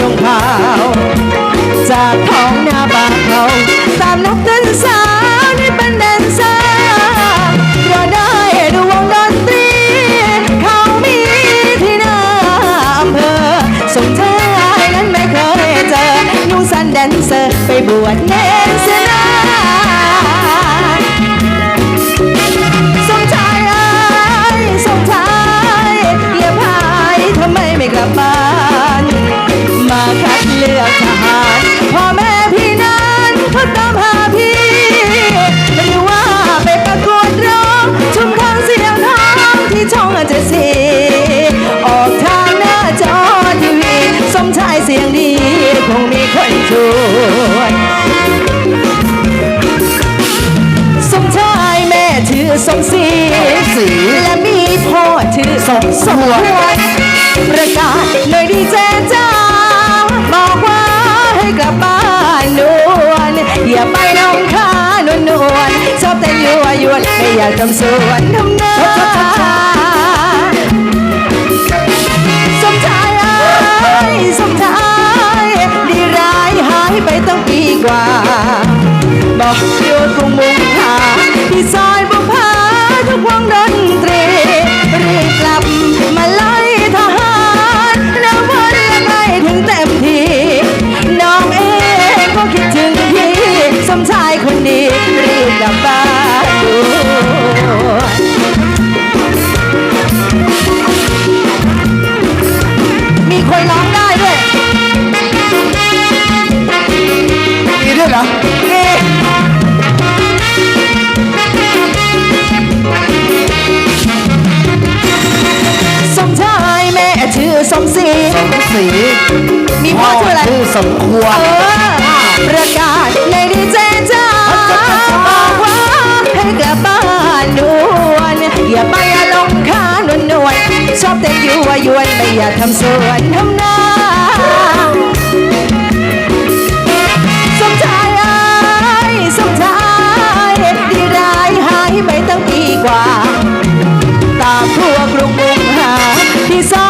ส่งข่าว จากท้องนาบางเขา ตามนกเต้นสาวนี่เป็นแดนเซอร์ก็ได้ดูวงดนตรี เขามีที่หน้าอำเภอสมชายนั้นไม่เคยเจอนูสันแดนเซอร์ไปบวชแดนรเสยนายเสียงดีคงมีคนช่วยสมชายแม่ชื่อสมศรีศรีและมีพ่อชื่อสมสวรประกาศเลยดีเจจ้าบอกว่าให้กลับบ้านนวลอย่าไปน้องค้านวลนวลชอบแต่ยั่วยวนไม่อยากทำสวนทำนา กว่า บอกโยนคงมุ่งหาที่ซอยบุ อสมศรีสมศรีมีพ่อชื่ออะไร ชื่อสมควรประกาศในดีเจจ้าบอกว่าให้กลับบ้านนวลอย่าไปอารมณ์ค้านวลนวลชอบแต่อยู่วยวนไม่อยากทำสวนทำนาสมชายเอ้สมชายดีร้ายหายไปตั้งปีกว่า ตามทั่วกรุงมุงหาที่ซ่อน